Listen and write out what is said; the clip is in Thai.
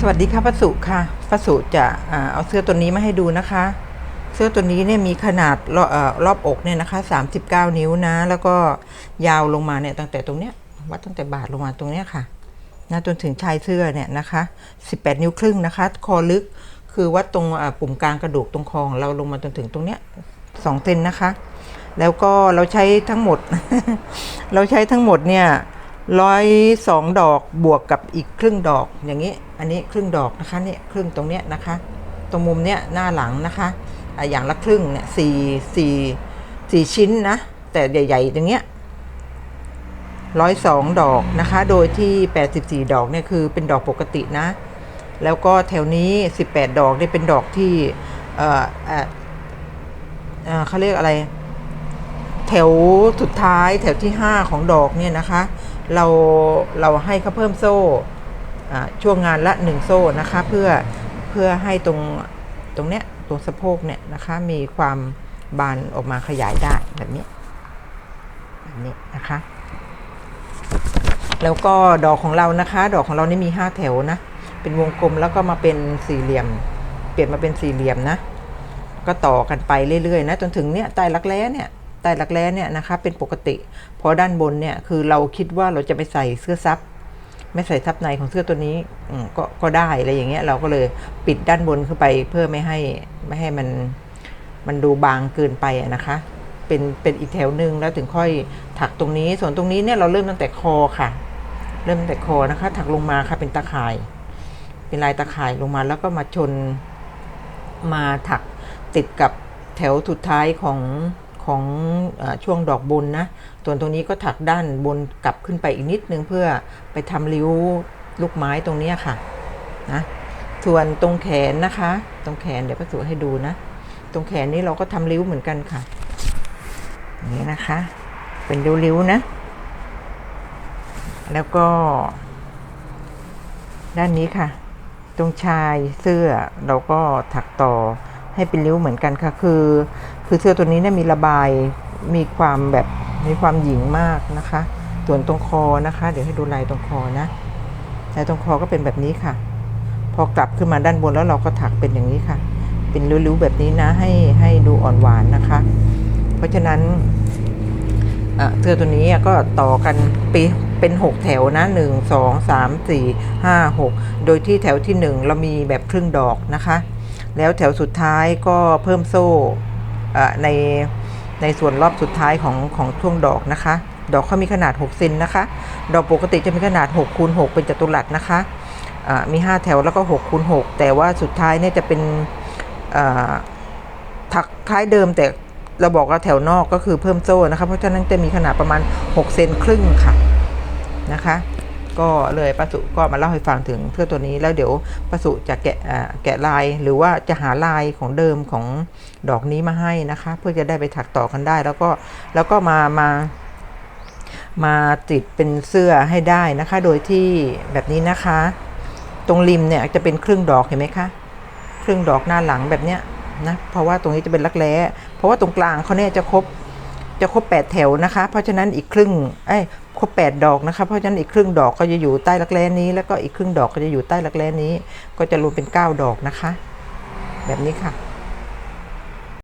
สวัสดีค่ะป้าสุค่ะป้าสุจะเอาเสื้อตัวนี้มาให้ดูนะคะ เสื้อตัวนี้เนี่ยมีขนาดรอบเอ่อรอบอกเนี่ยนะคะ 39 นิ้วนะ แล้วก็ยาวลงมาเนี่ยตั้งแต่ตรงเนี้ยวัดตั้งแต่บาทลงมาตรงเนี้ยค่ะนะจนถึงชายเสื้อเนี่ยนะคะ 18 นิ้วครึ่งนะคะ คอลึกคือวัดตรงปุ่มกลางกระดูกตรงคองเราลงมาจนถึงตรงเนี้ยสองเซนนะคะ แล้วก็เราใช้ทั้งหมด เราใช้ทั้งหมดเนี่ย ร้อยสองดอกบวกกับอีกครึ่งดอกอย่างนี้ อันนี้ครึ่งดอกนะคะเนี่ยครึ่งตรงเนี้ยนะคะ ตรงมุมเนี้ยหน้าหลังนะคะอะอย่างละครึ่งเนี่ยสี่สี่สี่ชิ้นนะ แต่ใหญ่ๆอย่างเงี้ยร้อยสองดอกนะคะ โดยที่แปดสิบสี่ดอกเนี่ยคือเป็นดอกปกตินะ แล้วก็แถวนี้สิบแปดดอกเนี่ยเป็นดอกที่เออเออเออเขาเรียกอะไร แถวสุดท้ายแถวที่5ของดอกเนี่ยนะคะ เราเราให้เขาเพิ่มโซ่ช่วงงานละ 1 โซ่นะคะเพื่อเพื่อให้ตรงตรงเนี้ยตรงสะโพกเนี่ยนะคะมีความบานออกมาขยายได้แบบนี้แบบนี้นะคะ แล้วก็ดอกของเรานะคะ ดอกของเรานี่มี 5 แถวนะ เป็นวงกลมแล้วก็มาเป็นสี่เหลี่ยม เปลี่ยนมาเป็นสี่เหลี่ยมนะ ก็ต่อกันไปเรื่อยๆนะจนถึงเนี่ยใต้รักแร้เนี่ย ใต้รักแร้เนี่ยนะคะเป็นปกติ เพราะด้านบนเนี่ยคือเราคิดว่าเราจะไปใส่เสื้อซับไม่ใส่ซับในของเสื้อตัวนี้ก็ก็ได้อะไรอย่างเงี้ยเราก็เลยปิดด้านบนขึ้นไปเพื่อไม่ให้ไม่ให้มันมันดูบางเกินไปนะคะ เป็นเป็นอีกแถวหนึ่งแล้วถึงค่อยถักตรงนี้ ส่วนตรงนี้เนี่ยเราเริ่มตั้งแต่คอค่ะ เริ่มตั้งแต่คอนะคะ ถักลงมาค่ะเป็นตาข่าย เป็นลายตาข่ายลงมาแล้วก็มาชนมาถักติดกับแถวสุดท้ายของ ของอช่วงดอกบนนะส่วนตรงนี้ก็ถักด้านบนกลับขึ้นไปอีกนิดนึงเพื่อไปทำริ้วลูกไม้ตรงนี้ค่ะนะส่วนตรงแขนนะคะ ตรงแขนเดี๋ยวป้าสุให้ดูนะ ตรงแขนนี้เราก็ทำริ้วเหมือนกันค่ะอย่างนี้นะคะ เป็นริ้วๆนะ แล้วก็ ด้านนี้ค่ะ ตรงชายเสื้อเราก็ถักต่อ ให้เป็นริ้วเหมือนกันค่ะ คือ คือเสื้อตัวนี้เนี่ยมีระบายมีความแบบมีความหญิงมากนะคะ ส่วนตรงคอนะคะ เดี๋ยวให้ดูลายตรงคอนะลายตรงคอก็เป็นแบบนี้ค่ะ พอกลับขึ้นมาด้านบนแล้วเราก็ถักเป็นอย่างนี้ค่ะ เป็นริ้วๆแบบนี้นะ ให้ให้ดูอ่อนหวานนะคะ เพราะฉะนั้นเสื้อตัวนี้ก็ต่อกันปีเป็น 6 แถวนะ 1 2 3 4 5 6 โดยที่แถวที่ 1 เรามีแบบครึ่งดอกนะคะ แล้วแถวสุดท้ายก็เพิ่มโซ่ในในส่วนรอบสุดท้ายของของช่วงดอกนะคะ ดอกเขามีขนาด 6 เซนนะคะ ดอกปกติจะมีขนาด6คูณ6เป็นจัตุรัสนะคะมี 5 แถวแล้วก็6คูณ6แต่ว่าสุดท้ายเนี่ยจะเป็นถักคล้ายเดิมแต่เราบอกว่าแถวนอกก็คือเพิ่มโซ่นะคะ เพราะฉะนั้นจะมีขนาดประมาณ 6 เซนครึ่งค่ะนะคะ ก็เลยป้าสุก็มาเล่าให้ฟังถึงเสื้อตัวนี้แล้วเดี๋ยวป้าสุจะแกะแกะลายหรือว่าจะหาลายของเดิมของดอกนี้มาให้นะคะ เพื่อจะได้ไปถักต่อกันได้ แล้วก็แล้วก็มามามาติดเป็นเสื้อให้ได้นะคะ โดยที่แบบนี้นะคะ ตรงริมเนี่ยจะเป็นครึ่งดอกเห็นไหมคะครึ่งดอกหน้าหลังแบบเนี้ยนะเพราะว่าตรงนี้จะเป็นรักแร้เพราะว่าตรงกลางเขาเนี่ยจะครบ จะครบแปดแถวนะคะ เพราะฉะนั้นอีกครึ่งไอ้ครบแปดดอกนะคะ เพราะฉะนั้นอีกครึ่งดอกก็จะอยู่ใต้รักแร้นี้ แล้วก็อีกครึ่งดอกก็จะอยู่ใต้รักแร้นี้ ก็จะรวมเป็นเก้าดอกนะคะ แบบนี้ค่ะ